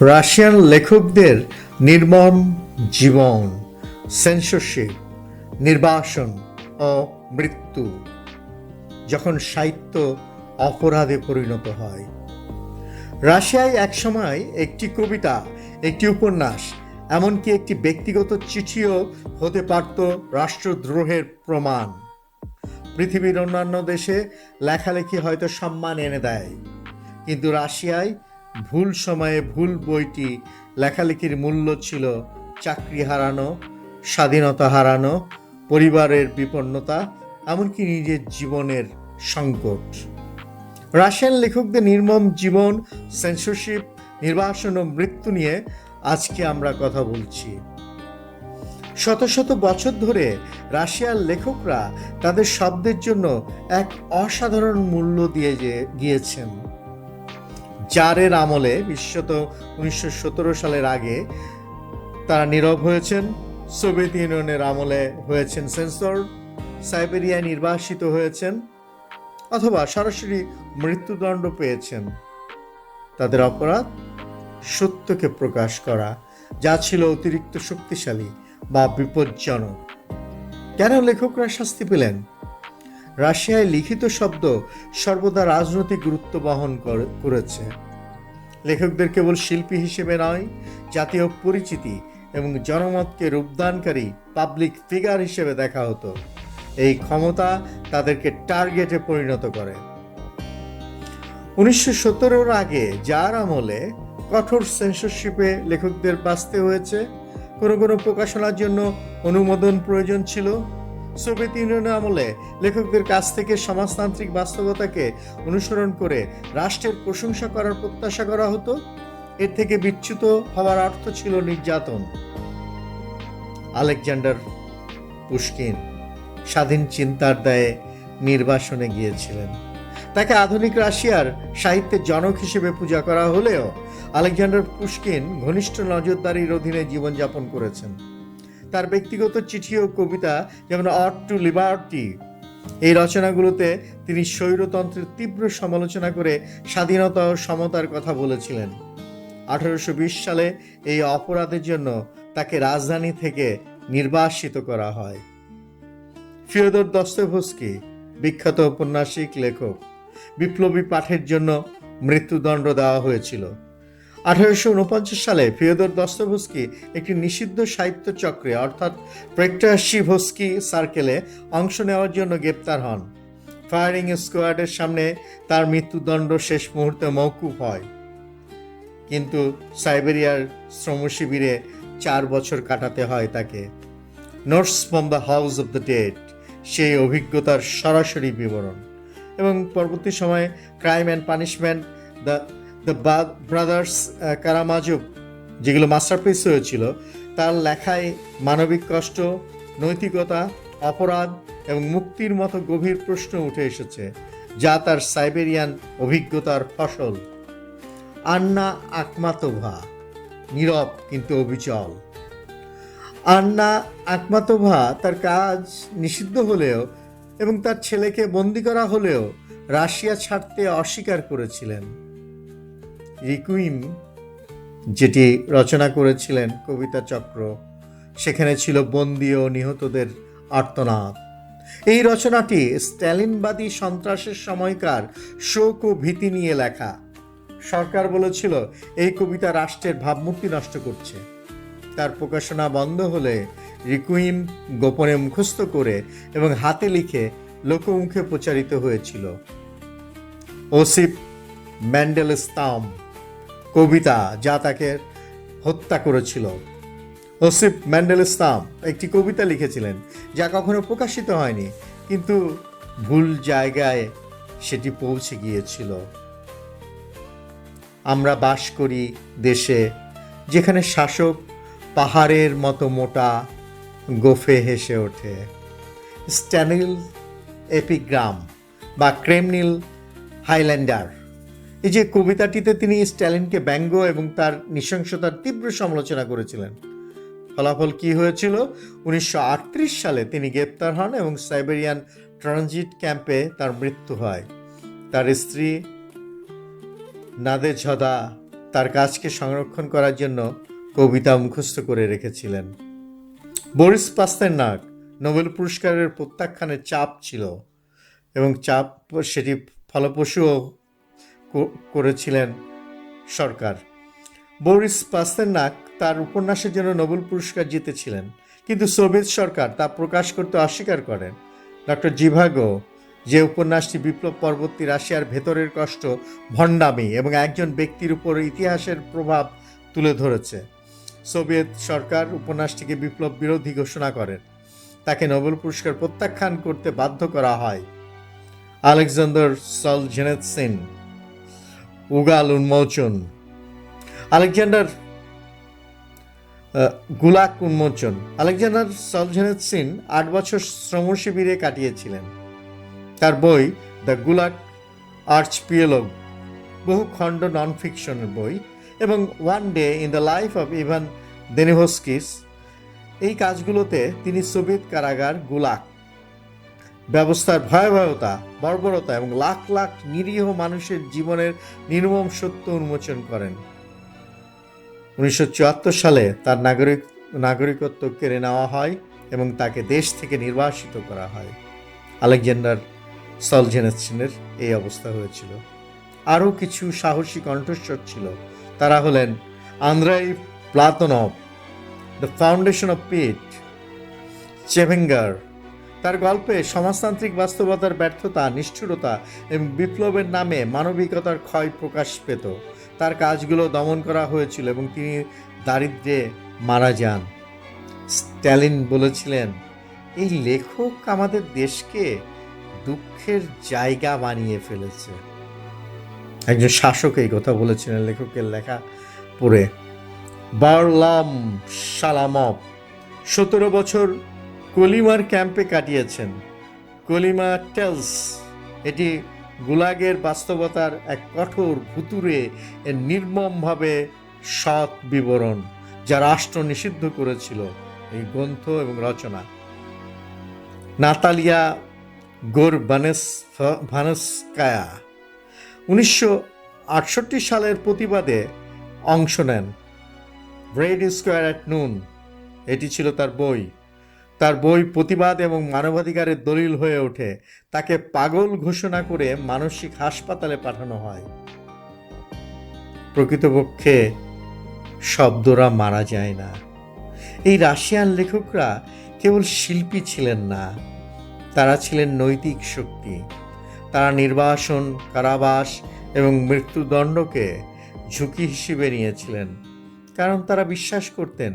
Russian লেখকদের নির্মম জীবন censorship নির্বাসন ও মৃত্যু, যখন সাহিত্য অপরাধে পরিণত হয়। রাশিয়ায় একসময় একটি কবিতা, একটি উপন্যাস, এমনকি একটি ব্যক্তিগত চিঠিও হতে পারত রাষ্ট্রদ্রোহের প্রমাণ। পৃথিবীর অন্যান্য দেশে লেখালেখি হয়তো সম্মান এনে দেয়, কিন্তু রাশিয়ায় ভুল সময়ে ভুল বইটি লেখালেখির মূল্য ছিল চাকরি হারানো, স্বাধীনতা হারানো, পরিবারের বিপন্নতা, এমনকি নিজের জীবনের সংকট। রাশিয়ান লেখকদের নির্মম জীবন সেন্সরশিপ নির্বাসন ও মৃত্যু নিয়ে আজকে আমরা কথা বলছি। শত শত বছর ধরে রাশিয়ার লেখকরা তাদের শব্দের জন্য এক অসাধারণ মূল্য দিয়ে গিয়েছেন। জারের আমলে বিশ্বত উনিশশো সতেরো সালের আগে তারা নীরব হয়েছেন। সোভিয়েত ইউনিয়নের আমলে হয়েছেন সেন্সর, সাইবেরিয়ায় নির্বাসিত হয়েছেন অথবা সরাসরি মৃত্যুদণ্ড পেয়েছেন। তাদের অপরাধ সত্যকে প্রকাশ করা, যা ছিল অতিরিক্ত শক্তিশালী বা বিপজ্জনক। কেন লেখকরা শাস্তি পেলেন? রাশিয়ায় লিখিত শব্দ সর্বদা রাজনৈতিক গুরুত্ব বহন করে- করেছে। লেখকদের কেবল শিল্পী হিসেবে নয়, জাতীয় পরিচিতি এবং জনমতকে রূপদানকারী পাবলিক ফিগার হিসেবে দেখা হতো। এই ক্ষমতা তাদেরকে টার্গেটে পরিণত করে। উনিশশো সতেরোর আগে যার আমলে কঠোর সেন্সরশিপে লেখকদের বাঁচতে হয়েছে, কোনো কোনো প্রকাশনার জন্য অনুমোদন প্রয়োজন ছিল। সোভিয়েত ইউনিয়নের আমলে লেখকদের কাছ থেকে সমাজতান্ত্রিক বাস্তবতাকে অনুসরণ করে রাষ্ট্রের প্রশংসা করার প্রত্যাশা করা হতো। এর থেকে বিচ্যুত হওয়ার অর্থ ছিল নির্যাতন। আলেকজান্ডার পুশকিন স্বাধীন চিন্তার দায়ে নির্বাসনে গিয়েছিলেন। তাকে আধুনিক রাশিয়ার সাহিত্যের জনক হিসেবে পূজা করা হলেও আলেকজান্ডার পুশকিন ঘনিষ্ঠ নজরদারির অধীনে জীবনযাপন করেছেন। তার ব্যক্তিগত চিঠি ও কবিতা যেমন অট টু লিবার্টি। এই রচনাগুলোতে তিনি স্বৈরতন্ত্রের তীব্র সমালোচনা করে স্বাধীনতা ও সমতার কথা বলেছিলেন। আঠারোশো বিশ সালে এই অপরাধের জন্য তাকে রাজধানী থেকে নির্বাসিত করা হয়। ফিওদর দস্তভস্কি, বিখ্যাত ঔপন্যাসিক লেখক, বিপ্লবী পাঠের জন্য মৃত্যুদণ্ড দেওয়া হয়েছিল। আঠারোশো উনপঞ্চাশ সালে ফিওদর দস্তভস্কি একটি নিষিদ্ধ সাহিত্য চক্রে, অর্থাৎ প্রেক্টাশিভস্কি সার্কেলে অংশ নেওয়ার জন্য গ্রেপ্তার হন। ফায়ারিং স্কোয়াডের সামনে তার মৃত্যুদণ্ড শেষ মুহূর্তে মৌকুফ হয়। কিন্তু সাইবেরিয়ার শ্রমশিবিরে চার বছর কাটাতে হয় তাকে। Notes from the house of the dead, সেই অভিজ্ঞতার সরাসরি বিবরণ। এবং পরবর্তী সময়ে crime and punishment the the brothers Karamazov যেগুলো মাস্টারপিস হয়েছিল, তার লেখায় মানবিক কষ্ট, নৈতিকতা, অপরাধ এবং মুক্তির মতো গভীর প্রশ্ন উঠে এসেছে, যা তার সাইবেরিয়ান অভিজ্ঞতার ফসল। আন্না আকমাতোভা, নীরব কিন্তু অবিচল। আন্না আকমাতোভা তার কাজ নিষিদ্ধ হলেও এবং তার ছেলেকে বন্দি করা হলেও রাশিয়া ছাড়তে অস্বীকার করেছিলেন। রিকুইম, যেটি রচনা করেছিলেন কবিতা চক্র, সেখানে ছিল বন্দী ও নিহতদের আর্তনাদ। এই রচনাটি স্ট্যালিনবাদী সন্ত্রাসের সময়কার শোক ও ভীতি নিয়ে লেখা। সরকার বলেছিল, এই কবিতা রাষ্ট্রের ভাবমূর্তি নষ্ট করছে। তার প্রকাশনা বন্ধ হলে রিকুইম গোপনে মুখস্থ করে এবং হাতে লিখে লোকমুখে প্রচারিত হয়েছিল। ওসিপ ম্যান্ডেলস্তাম কবিতা যা তাকে হত্যা করেছিল। ওসিফ ম্যান্ডেল ইসলাম একটি কবিতা লিখেছিলেন, যা কখনো প্রকাশিত হয়নি, কিন্তু ভুল জায়গায় সেটি পৌঁছে গিয়েছিল। আমরা বাস করি দেশে, যেখানে শাসক পাহাড়ের মতো মোটা গোফে হেসে ওঠে। স্ট্যানিল এপিগ্রাম বা ক্রেমনিল হাইল্যান্ডার এই যে কবিতাটিতে তিনি স্ট্যালিনকে ব্যঙ্গ এবং তার নৃশংসতার তীব্র সমালোচনা করেছিলেন। ফলাফল কি হয়েছিল? উনিশশো আটত্রিশ সালে তিনি গ্রেপ্তার হন এবং সাইবেরিয়ান ট্রানজিট ক্যাম্পে তার মৃত্যু হয়। তার স্ত্রী নাদে নাদেঝদা তার কাজকে সংরক্ষণ করার জন্য কবিতা মুখস্থ করে রেখেছিলেন। বরিস পাস্তেরনাক নোবেল পুরস্কারের প্রত্যাখ্যানের চাপ ছিল এবং চাপ সেটি ফলপ্রসূও করেছিলেন সরকার। বরিস পাস্তেরনাক তার উপন্যাসের জন্য নোবেল পুরস্কার জিতেছিলেন। কিন্তু সোভিয়েত সরকার তা প্রকাশ করতে অস্বীকার করেন। ডক্টর জিভাগো, যে উপন্যাসটি বিপ্লব পরবর্তী রাশিয়ার ভেতরের কষ্ট, ভণ্ডামি এবং একজন ব্যক্তির উপর ইতিহাসের প্রভাব তুলে ধরেছে। সোভিয়েত সরকার উপন্যাসটিকে বিপ্লব বিরোধী ঘোষণা করেন। তাকে নোবেল পুরস্কার প্রত্যাখ্যান করতে বাধ্য করা হয়। আলেকজান্ডার সলজেনেৎসিন উগাল উন্মোচন। আলেকজান্ডার গুলাক উন্মোচন। আলেকজান্ডার সলজেনেৎসিন আট বছর শ্রম শিবিরে কাটিয়েছিলেন। তার বই দ্য গুলাক আর্চপিয়েলগ বহু খণ্ড নন ফিকশনের বই এবং one day in the life of Ivan Denisovich এই কাজগুলোতে তিনি সোভিয়েত কারাগার গুলাক ব্যবস্থার ভয়াবহতা, বর্বরতা এবং লাখ লাখ নিরীহ মানুষের জীবনের নির্মম সত্য উন্মোচন করেন। উনিশশো চুয়াত্তর সালে তার নাগরিক, নাগরিকত্ব কেড়ে নেওয়া হয় এবং তাকে দেশ থেকে নির্বাসিত করা হয়। আলেকজান্ডার সলজেনেসিনের এই অবস্থা হয়েছিল। আরও কিছু সাহসী কণ্ঠস্বর ছিল। তারা হলেন Andrei Platonov the foundation of pit, Chevengur তার গল্পে সমাজতান্ত্রিক বাস্তবতার ব্যর্থতা, নিষ্ঠুরতা এবং বিপ্লবের নামে মানবিকতার ক্ষয় প্রকাশ পেত। তার কাজগুলো দমন করা হয়েছিল এবং তিনি দারিদ্রে মারা যান। স্ট্যালিন বলেছিলেন, এই লেখক আমাদের দেশকে দুঃখের জায়গা বানিয়ে ফেলেছে। একজন শাসক এই কথা বলেছিলেন লেখকের লেখা পড়ে। বারলাম সালামভ সতেরো বছর কলিমার ক্যাম্পে কাটিয়েছেন। কলিমা টেলস, এটি গুলাগের বাস্তবতার এক কঠোর ভুতুরে এর নির্মমভাবে সৎ বিবরণ, যা রাষ্ট্র নিষিদ্ধ করেছিল এই গ্রন্থ এবং রচনা। নাতালিয়া গোর বানেস ভানস্কায়া উনিশশো আটষট্টি সালের প্রতিবাদে অংশ নেন। ব্রেড স্কোয়ার অ্যাট নুন, এটি ছিল তার বই। তার বই প্রতিবাদ এবং মানবাধিকারের দলিল হয়ে ওঠে। তাকে পাগল ঘোষণা করে মানসিক হাসপাতালে পাঠানো হয়। প্রকৃতপক্ষে শব্দরা মারা যায় না। এই রাশিয়ান লেখকরা কেবল শিল্পী ছিলেন না, তারা ছিলেন নৈতিক শক্তি। তারা নির্বাসন, কারাবাস এবং মৃত্যুদণ্ডকে ঝুঁকি হিসেবে নিয়েছিলেন, কারণ তারা বিশ্বাস করতেন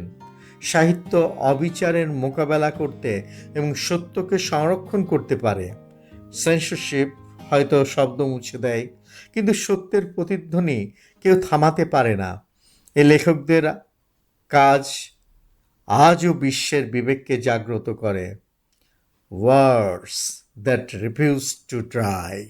সাহিত্য অবিচারের মোকাবেলা করতে এবং সত্যকে সংরক্ষণ করতে পারে। সেন্সরশিপ হয়তো শব্দ মুছে দেয়, কিন্তু সত্যের প্রতিধ্বনি কেউ থামাতে পারে না। এ লেখকদের কাজ আজও বিশ্বের বিবেককে জাগ্রত করে। Words that refuse to try